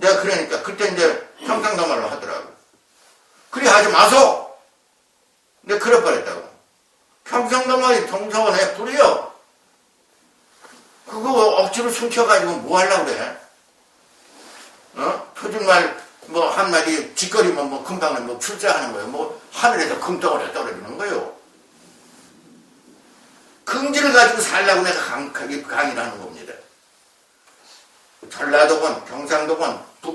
내가 그러니까 그때 이제 평상도 말로 하더라고. 그리 하지 마소. 내가 그럴 뻔했다고. 평상도 말이 동서원에 불이요. 그거 억지로 숨겨가지고 뭐 하려고 그래? 어? 표준말 뭐 한마디 짓거리면 뭐 금방 뭐 출자하는 거예요. 뭐 하늘에서 금덩어리가 떨어지는 거예요. 긍지를 가지고 살라고 내가 강하게 강의를 하는 겁니다. 전라도군, 경상도군,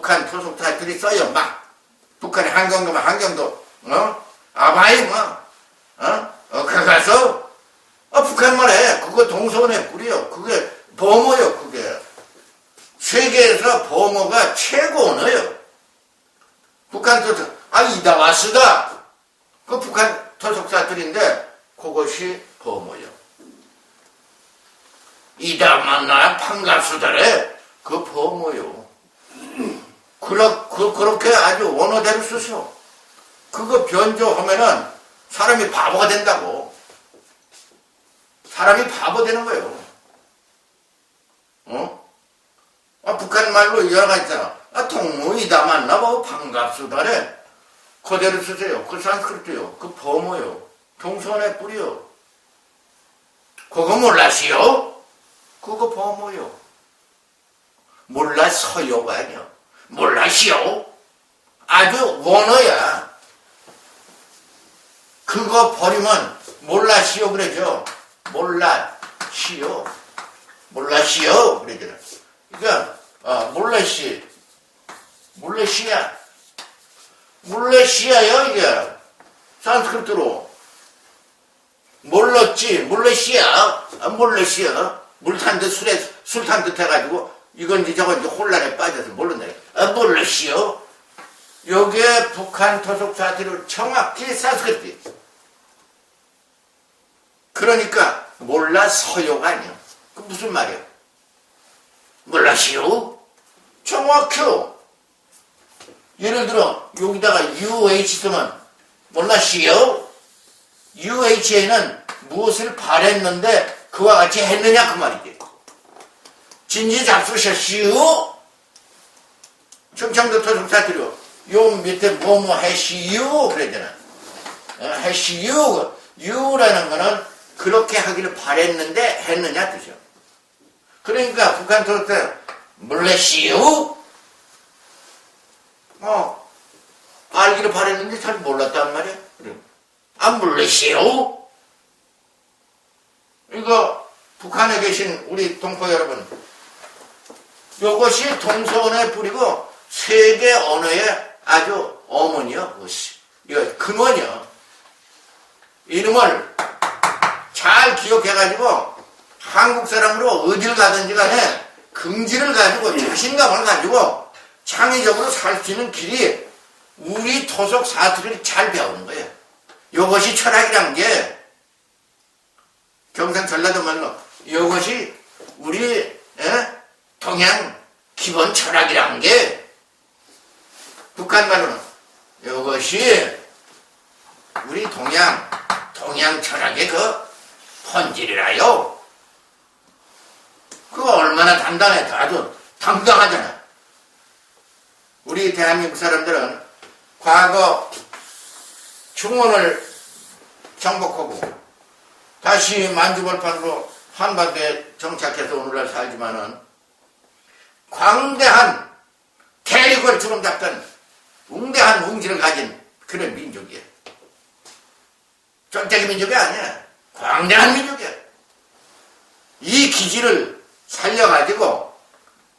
북한 토속사들이 써요, 막. 북한의 한경도면 한경도, 어? 아바이, 뭐, 어? 어, 그 가서, 어, 북한 말 해. 그거 동서원의 뿌리요. 그게 범어요, 그게. 세계에서 범어가 최고 언어요. 북한 토속, 아, 이다와스다. 그 북한 토속사들인데, 그것이 범어요. 이다 만나 반갑수다래. 그 범어요. 그러, 그, 그렇게 아주 원어대로 쓰셔. 그거 변조하면은 사람이 바보가 된다고. 사람이 바보 되는 거예요. 어? 아, 북한 말로 여러 가지 있잖아. 아, 동무이다 만나고 반갑수다래. 그대로 쓰세요. 그 산스크리트요. 그 범어요. 동선의 뿌리요. 그거 몰라시오? 그거 범어요. 몰라서요가 아니야. 몰라시오? 아주 원어야. 그거 버리면 몰라시오 그러죠. 몰라시오. 몰라시오 그러잖아. 그러니까 어, 몰라시. 몰라시야. 몰라시야요 이게. 산스크리트로. 몰랐지. 몰라시야. 아, 몰라시야. 물탄 듯 술에 술탄 듯 해가지고 이건지 저건지 혼란에 빠져서 모른다. 아, 몰라시오. 요게 북한 토속 사태를 정확히 산스크리트. 그러니까 몰라 서요가 아니야. 그 무슨 말이야? 몰라시오? 정확해요. 예를 들어 여기다가 UH 쓰면 몰라시오? UHA는 무엇을 바랬는데 그와 같이 했느냐 그 말이지. 진지 잡수셨시오? 충청도 토속사들요. 요 밑에 뭐뭐 하시오 그러잖아. 어, 하시오. 유라는 거는 그렇게 하기를 바랬는데 했느냐 뜻이요. 그러니까 북한 토속사 몰래시오? 어, 알기를 바랬는데 잘 몰랐단 말이야. 안 몰래시오? 이거 북한에 계신 우리 동포 여러분, 이것이 동서원의 뿌리고 세계 언어의 아주 어머니요, 그것이. 이거 근원이요. 이름을 잘 기억해가지고 한국 사람으로 어디를 가든지 간에 긍지를 가지고 자신감을 가지고 창의적으로 살 수 있는 길이 우리 토속 사투리를 잘 배우는 거예요. 이것이 철학이란 게 경상 전라도 말로 이것이 우리 에? 동양 기본 철학이란 게 북한 말로는 이것이 우리 동양 동양 철학의 그 본질이라요. 그거 얼마나 단단해 아주 당당하잖아. 우리 대한민국 사람들은 과거 중원을 정복하고 다시 만주벌판으로 한반도에 정착해서 오늘날 살지만은 광대한 대륙을 주름잡던 웅대한 웅지를 가진 그런 민족이야. 쫀대기 민족이 아니야. 광대한 민족이야. 이 기질을 살려가지고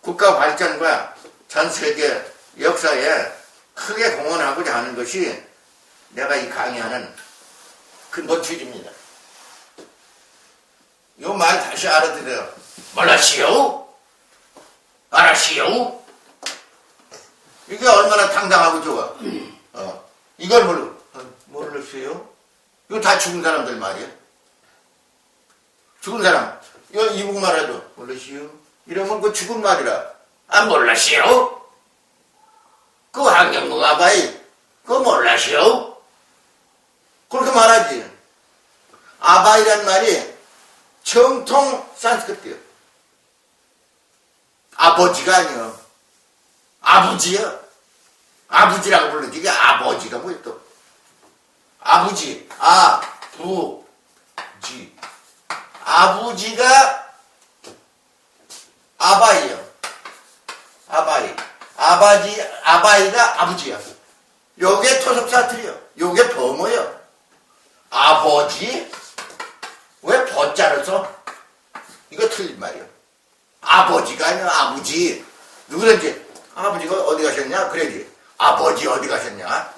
국가 발전과 전 세계 역사에 크게 공헌하고자 하는 것이 내가 이 강의하는 근본 취지입니다. 요 말 다시 알아들어요. 몰라시오? 알았시오? 이게 얼마나 당당하고 좋아. 어, 이걸 모르, 어, 모르시오? 이거 다 죽은 사람들 말이야. 죽은 사람. 이거 이북 말 해도 몰라시오? 이러면 그 죽은 말이라. 아, 몰라시오? 그 환경부 아바이, 그거 몰라시오? 그렇게 말하지. 아바이란 말이 정통 산스크리트요. 아버지가 아니요. 아버지야. 아버지라고 부르지. 이게 아버지가 뭐야 또. 아버지, 아, 부, 지. 아버지가 아바이요. 아바이. 아바지, 아바이가 아버지야. 요게 토속 사투리요. 요게 범어요. 아버지? 왜 버자를 써? 이거 틀린 말이요. 아버지가 아니라 아버지. 누구든지 아버지가 어디 가셨냐? 그래지. 아버지 어디 가셨냐?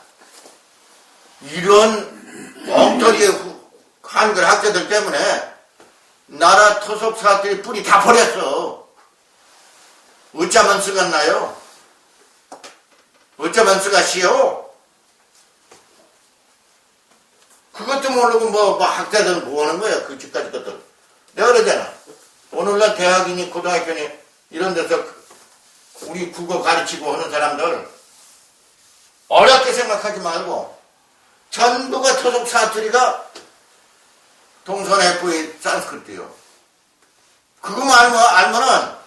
이런 엉터리의 후- 한글 학자들 때문에 나라 토속 사투리 뿌리 다 버렸어. 어쩌면 쓰겠나요? 어쩌면 쓰겠시오? 그것도 모르고 뭐, 뭐 학자들 뭐 하는 거야? 그 집까지 것들. 내가 그러잖아. 오늘날 대학이니 고등학교니 이런 데서 우리 국어 가르치고 하는 사람들 어렵게 생각하지 말고 전부가 토속 사투리가 동서내부의 산스크리트요. 그거만 알면, 알면은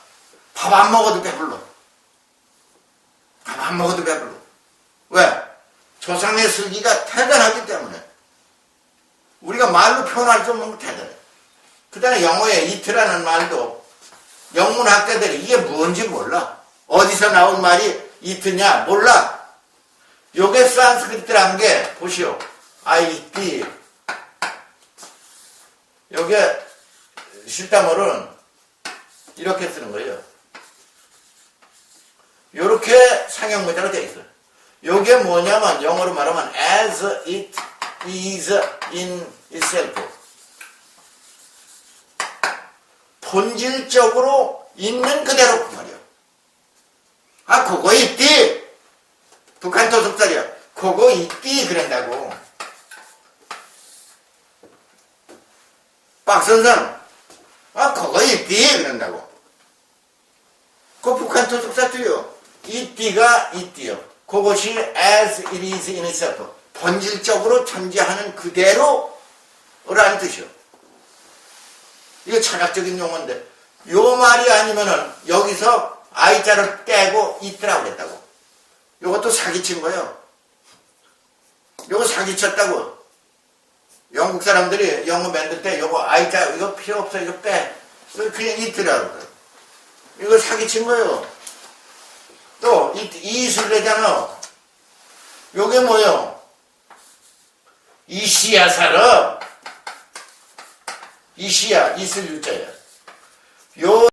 밥 안 먹어도 배불러. 밥 안 먹어도 배불러. 왜? 조상의 슬기가 대단하기 때문에. 우리가 말로 표현할 수 없는 거 대단해. 그 다음에 영어에 이트라는 말도 영문학자들이 이게 뭔지 몰라. 어디서 나온 말이 이트냐? 몰라. 요게 산스크리트라는 게, 보시오. 아이띠. 요게 실다물은 이렇게 쓰는 거예요. 요렇게 상형 문자가 되어 있어요. 요게 뭐냐면 영어로 말하면 as it is in itself. 본질적으로 있는 그대로 그 말이야. 아, 그거 있디. 북한 도둑들이야. 그거 있디. 그런다고. 박선생, 아, 그거 있디. 그런다고. 그 북한 도둑사투요. 있디가 있디요. 그것이 as it is in itself. 본질적으로 존재하는 그대로 라는 뜻이요. 이거 철학적인 용어인데, 요 말이 아니면은 여기서 아이자를 떼고 있더라고 그랬다고. 요것도 사기친 거예요. 요거 사기쳤다고. 영국 사람들이 영어 만들 때 요거 아이자 이거 필요 없어 이거 빼. 이거 그냥 있더라고. 이거 사기친 거예요. 또 이, 이술 내잖아. 요게 뭐요? 이시야 살아. 이시야 이슬 유자야. 요